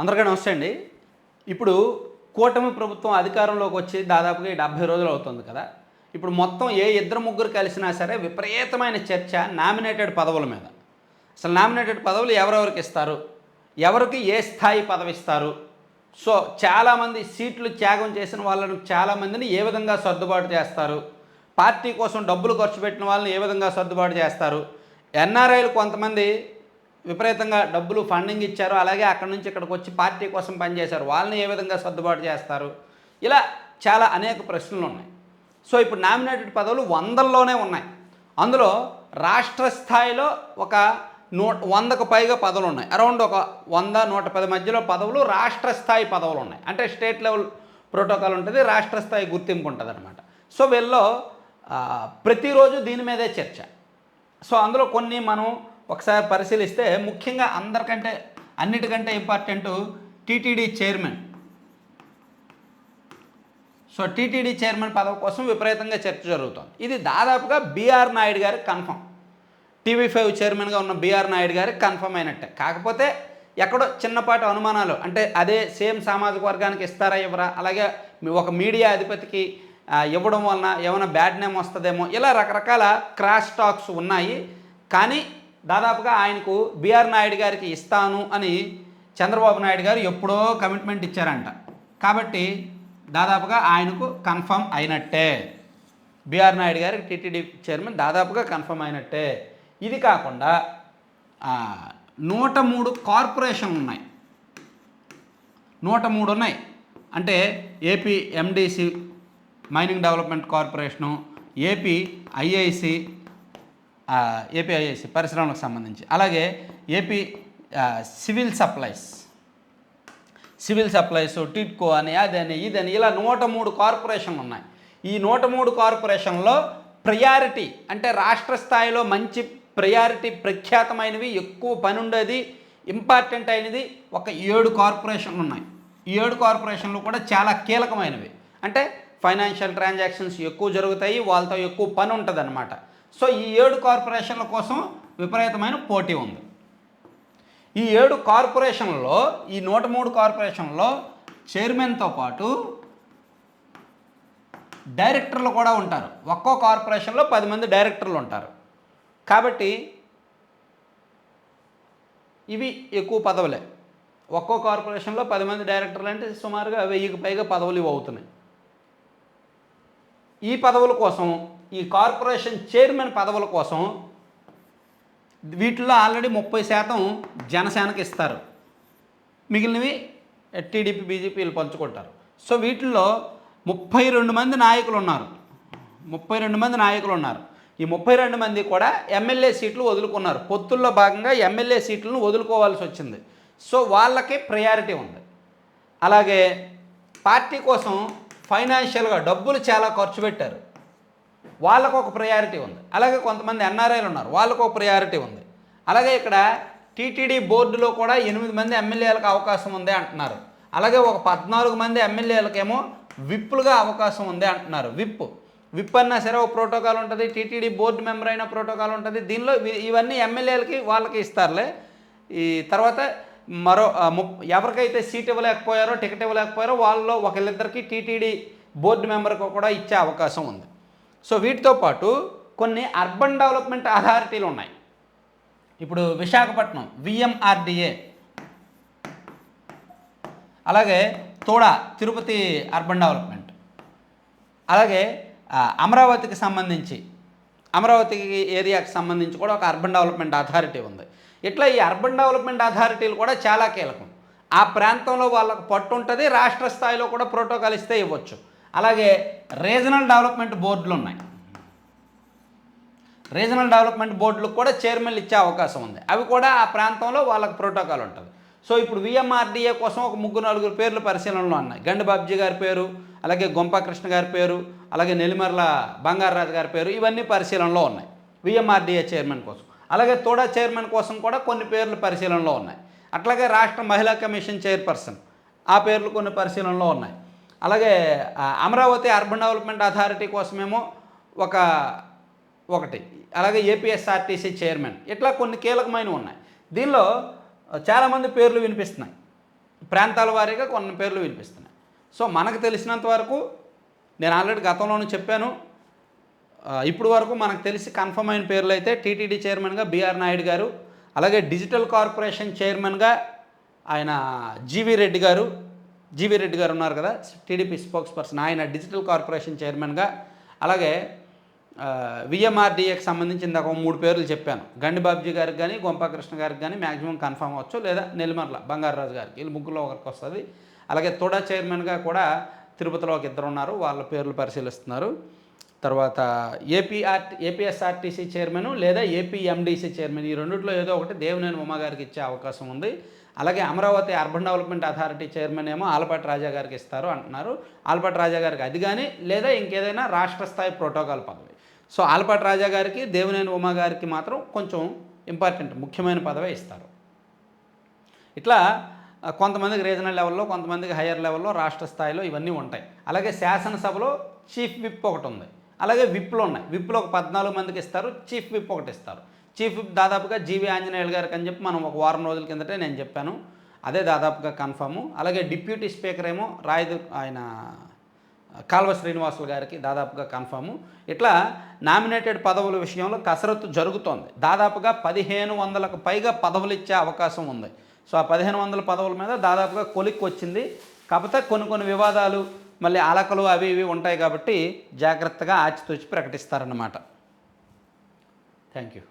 అందరికీ నమస్తే అండి. ఇప్పుడు కూటమి ప్రభుత్వం అధికారంలోకి వచ్చి దాదాపుగా డెబ్బై డెబ్భై రోజులు అవుతుంది కదా. ఇప్పుడు మొత్తం ఏ ఇద్దరు ముగ్గురు కలిసినా సరే విపరీతమైన చర్చ నామినేటెడ్ పదవుల మీద. అసలు నామినేటెడ్ పదవులు ఎవరెవరికి ఇస్తారు? ఎవరికి ఏ స్థాయి పదవి ఇస్తారు? సో చాలామంది సీట్లు త్యాగం చేసిన వాళ్ళను చాలామందిని ఏ విధంగా సర్దుబాటు చేస్తారు? పార్టీ కోసం డబ్బులు ఖర్చు పెట్టిన వాళ్ళని ఏ విధంగా సర్దుబాటు చేస్తారు? ఎన్ఆర్ఐలు కొంతమంది విపరీతంగా డబ్బులు ఫండింగ్ ఇచ్చారు. అలాగే అక్కడి నుంచి ఇక్కడికి వచ్చి పార్టీ కోసం పనిచేశారు. వాళ్ళని ఏ విధంగా సర్దుబాటు చేస్తారు? ఇలా చాలా అనేక ప్రశ్నలు ఉన్నాయి. సో ఇప్పుడు నామినేటెడ్ పదవులు వందల్లోనే ఉన్నాయి. అందులో రాష్ట్ర స్థాయిలో ఒక నూట వందకు పైగా పదవులు ఉన్నాయి. అరౌండ్ ఒక వంద నూట పది మధ్యలో పదవులు రాష్ట్ర స్థాయి పదవులు ఉన్నాయి. అంటే స్టేట్ లెవెల్ ప్రోటోకాల్ ఉంటుంది రాష్ట్ర స్థాయి గుర్తింపు ఉంటుంది అనమాట సో వీళ్ళలో ప్రతిరోజు దీని మీదే చర్చ. సో అందులో కొన్ని మనం ఒకసారి పరిశీలిస్తే ముఖ్యంగా అందరికంటే అన్నిటికంటే important TTD chairman. So TTD chairman పదవి కోసం విపరీతంగా చర్చ జరుగుతోంది. ఇది దాదాపుగా బీఆర్ నాయుడు గారి కన్ఫర్మ్. టీవీ ఫైవ్ చైర్మన్గా ఉన్న బీఆర్ నాయుడు గారికి కన్ఫర్మ్ అయినట్టే. కాకపోతే ఎక్కడో చిన్నపాటి అనుమానాలు అంటే అదే సేమ్ సామాజిక వర్గానికి ఇస్తారా ఇవ్వరా అలాగే ఒక మీడియా అధిపతికి ఇవ్వడం వలన ఏమైనా బ్యాడ్ నేమ్ వస్తుందేమో ఇలా రకరకాల క్రాష్ టాక్స్ ఉన్నాయి. కానీ దాదాపుగా ఆయనకు బీఆర్ నాయుడు గారికి ఇస్తాను అని చంద్రబాబు నాయుడు గారు ఎప్పుడో కమిట్మెంట్ ఇచ్చారంట. కాబట్టి దాదాపుగా ఆయనకు కన్ఫర్మ్ అయినట్టే. బీఆర్ నాయుడు గారికి టీటీడీ చైర్మన్ దాదాపుగా కన్ఫర్మ్ అయినట్టే. ఇది కాకుండా నూట మూడు కార్పొరేషన్లు ఉన్నాయి. నూట మూడు ఉన్నాయి. అంటే AP MDC mining development corporation AP IIC AP పరిశ్రమలకు సంబంధించి. అలాగే AP civil supplies. Civil supplies TIDCO అని అదని ఇదని ఇలా నూట మూడు కార్పొరేషన్లు ఉన్నాయి. ఈ నూట మూడు కార్పొరేషన్లో ప్రయారిటీ అంటే రాష్ట్ర స్థాయిలో మంచి ప్రయారిటీ ప్రఖ్యాతమైనవి ఎక్కువ పని ఉండేది ఇంపార్టెంట్ అయినది ఒక ఏడు కార్పొరేషన్లు ఉన్నాయి. ఈ ఏడు కార్పొరేషన్లు కూడా చాలా కీలకమైనవి. అంటే ఫైనాన్షియల్ ట్రాన్సాక్షన్స్ ఎక్కువ జరుగుతాయి వాళ్ళతో ఎక్కువ పని ఉంటుంది సో ఈ ఏడు కార్పొరేషన్ల కోసం విపరీతమైన పోటీ ఉంది. ఈ ఏడు కార్పొరేషన్లో ఈ నూట మూడు కార్పొరేషన్లో చైర్మన్తో పాటు డైరెక్టర్లు కూడా ఉంటారు. ఒక్కో కార్పొరేషన్లో పది మంది డైరెక్టర్లు ఉంటారు. కాబట్టి ఇవి ఎక్కువ పదవులే. ఒక్కో కార్పొరేషన్లో పది మంది డైరెక్టర్లు అంటే సుమారుగా వెయ్యికి పైగా పదవులు ఇవి అవుతున్నాయి ఈ పదవుల కోసం ఈ కార్పొరేషన్ చైర్మన్ పదవుల కోసం వీటిల్లో ఆల్రెడీ ముప్పై శాతం జనసేనకి ఇస్తారు. మిగిలినవి టీడీపీ బీజేపీలు పంచుకుంటారు. సో వీటిల్లో ముప్పై రెండు మంది నాయకులు ఉన్నారు. ముప్పై రెండు మంది నాయకులు ఉన్నారు. ఈ ముప్పై రెండు మంది కూడా ఎమ్మెల్యే సీట్లు వదులుకున్నారు. పొత్తుల్లో భాగంగా ఎమ్మెల్యే సీట్లను వదులుకోవాల్సి వచ్చింది. సో వాళ్ళకి ప్రయారిటీ ఉంది. అలాగే పార్టీ కోసం ఫైనాన్షియల్గా డబ్బులు చాలా ఖర్చు పెట్టారు. వాళ్ళకు ఒక ప్రయారిటీ ఉంది. అలాగే కొంతమంది ఎన్ఆర్ఐలు ఉన్నారు. వాళ్ళకు ఒక ప్రయారిటీ ఉంది. అలాగే ఇక్కడ టీటీడీ బోర్డులో కూడా ఎనిమిది మంది ఎమ్మెల్యేలకు అవకాశం ఉంది అంటున్నారు. అలాగే ఒక పద్నాలుగు మంది ఎమ్మెల్యేలకేమో విప్పులుగా అవకాశం ఉంది అంటున్నారు. విప్. విప్ అన్నా సరే ఒక ప్రోటోకాల్ ఉంటుంది. టీటీడీ బోర్డు మెంబర్ అయిన ప్రోటోకాల్ ఉంటుంది. దీనిలో ఇవన్నీ ఎమ్మెల్యేలకి వాళ్ళకి ఇస్తారులే. ఈ తర్వాత మరో ఎవరికైతే సీట్ ఇవ్వలేకపోయారో టికెట్ ఇవ్వలేకపోయారో వాళ్ళలో ఒకళ్ళిద్దరికి టీటీడీ బోర్డు మెంబర్కి కూడా ఇచ్చే అవకాశం ఉంది. సో వీటితో పాటు కొన్ని అర్బన్ డెవలప్మెంట్ అథారిటీలు ఉన్నాయి. ఇప్పుడు విశాఖపట్నం విఎంఆర్డిఏ అలాగే తోడ తిరుపతి అర్బన్ డెవలప్మెంట్. అలాగే అమరావతికి సంబంధించి అమరావతి ఏరియాకి సంబంధించి కూడా ఒక అర్బన్ డెవలప్మెంట్ అథారిటీ ఉంది. ఇట్లా ఈ అర్బన్ డెవలప్మెంట్ అథారిటీలు కూడా చాలా కీలకం. ఆ ప్రాంతంలో వాళ్ళకు పట్టు ఉంటుంది రాష్ట్ర స్థాయిలో కూడా ప్రోటోకాల్ ఇస్తే ఇవ్వచ్చు. అలాగే రీజనల్ డెవలప్మెంట్ బోర్డులు ఉన్నాయి. రీజనల్ డెవలప్మెంట్ బోర్డులకు కూడా చైర్మన్లు ఇచ్చే అవకాశం ఉంది. అవి కూడా ఆ ప్రాంతంలో వాళ్ళకి ప్రోటోకాల్ ఉంటుంది. సో ఇప్పుడు విఎంఆర్డీఏ కోసం ఒక ముగ్గురు నలుగురు పేర్లు పరిశీలనలో ఉన్నాయి. గండి బాబ్జీ గారి పేరు అలాగే గొంపాకృష్ణ గారి పేరు అలాగే నెల్లిమర్ల బంగారరాజు గారి పేరు ఇవన్నీ పరిశీలనలో ఉన్నాయి. విఎంఆర్డీఏ చైర్మన్ కోసం. అలాగే తోడా చైర్మన్ కోసం కూడా కొన్ని పేర్లు పరిశీలనలో ఉన్నాయి. అట్లాగే రాష్ట్ర మహిళా కమిషన్ చైర్పర్సన్ ఆ పేర్లు కొన్ని పరిశీలనలో ఉన్నాయి. అలాగే అమరావతి అర్బన్ డెవలప్మెంట్ అథారిటీ కోసమేమో ఒక ఒకటి. అలాగే ఏపీఎస్ఆర్టీసీ చైర్మన్ ఇట్లా కొన్ని కీలకమైనవి ఉన్నాయి. దీనిలో చాలామంది పేర్లు వినిపిస్తున్నాయి. ప్రాంతాల వారీగా కొన్ని పేర్లు వినిపిస్తున్నాయి. సో మనకు తెలిసినంత వరకు నేను ఆల్రెడీ గతంలోనూ చెప్పాను. ఇప్పుడు వరకు మనకు తెలిసి కన్ఫర్మ్ అయిన పేర్లు అయితే టీటీడీ చైర్మన్గా బీఆర్ నాయుడు గారు అలాగే డిజిటల్ కార్పొరేషన్ చైర్మన్గా ఆయన జీవీ రెడ్డి గారు జీవీ రెడ్డి గారు ఉన్నారు కదా టీడీపీ స్పోక్స్ పర్సన్ ఆయన డిజిటల్ కార్పొరేషన్ చైర్మన్గా అలాగే విఎంఆర్డీఏకి సంబంధించి ఇందాక ఒక మూడు పేర్లు చెప్పాను. గండి బాబ్జీ గారికి కానీ గొంపాకృష్ణ గారికి కానీ మ్యాక్సిమం కన్ఫర్మ్ అవ్వచ్చు. లేదా నెల్లిమర్ల బంగారరాజు గారికి. వీళ్ళు ముగ్గురులో ఒకరికి వస్తుంది. అలాగే తోడా చైర్మన్గా కూడా తిరుపతిలో ఒక ఇద్దరు ఉన్నారు. వాళ్ళ పేర్లు పరిశీలిస్తున్నారు. తర్వాత ఏపీఆర్ ఏపీఎస్ఆర్టీసీ చైర్మన్ లేదా ఏపీఎండీసీ చైర్మన్ ఈ రెండిట్లో ఏదో ఒకటి దేవినేని ఉమా గారికి ఇచ్చే అవకాశం ఉంది. అలాగే Amaravati urban development authority chairman ఏమో ఆలపాటి రాజా గారికి ఇస్తారు అంటున్నారు. ఆలపాటి రాజా గారికి అది కానీ లేదా ఇంకేదైనా రాష్ట్ర స్థాయి ప్రోటోకాల్ పదవి. సో ఆలపాటి రాజా గారికి దేవినేని ఉమా గారికి మాత్రం కొంచెం ఇంపార్టెంట్ ముఖ్యమైన పదవి ఇస్తారు. ఇట్లా కొంతమందికి రీజనల్ లెవెల్లో కొంతమందికి హయ్యర్ లెవెల్లో రాష్ట్ర స్థాయిలో ఇవన్నీ ఉంటాయి. అలాగే శాసనసభలో చీఫ్ విప్ ఒకటి ఉంది. అలాగే విప్లు ఉన్నాయి. విప్లో ఒక పద్నాలుగు మందికి ఇస్తారు చీఫ్ విప్ ఒకటి ఇస్తారు. చీఫ్ దాదాపుగా జీవి ఆంజనేయులు గారికి అని చెప్పి మనం ఒక వారం రోజుల కిందటే నేను చెప్పాను. అదే దాదాపుగా కన్ఫర్ము అలాగే డిప్యూటీ స్పీకర్ ఏమో రాయదు ఆయన కాల్వ శ్రీనివాసులు గారికి దాదాపుగా కన్ఫర్ము ఇట్లా నామినేటెడ్ పదవుల విషయంలో కసరత్తు జరుగుతోంది. దాదాపుగా పదిహేను వందలకు పైగా పదవులు ఇచ్చే అవకాశం ఉంది. సో ఆ పదిహేను వందల పదవుల మీద దాదాపుగా కొలిక్కి వచ్చింది. కాకపోతే కొన్ని కొన్ని వివాదాలు మళ్ళీ అలకలు అవి ఇవి ఉంటాయి కాబట్టి జాగ్రత్తగా ఆచితూచి ప్రకటిస్తారన్నమాట. Thank you.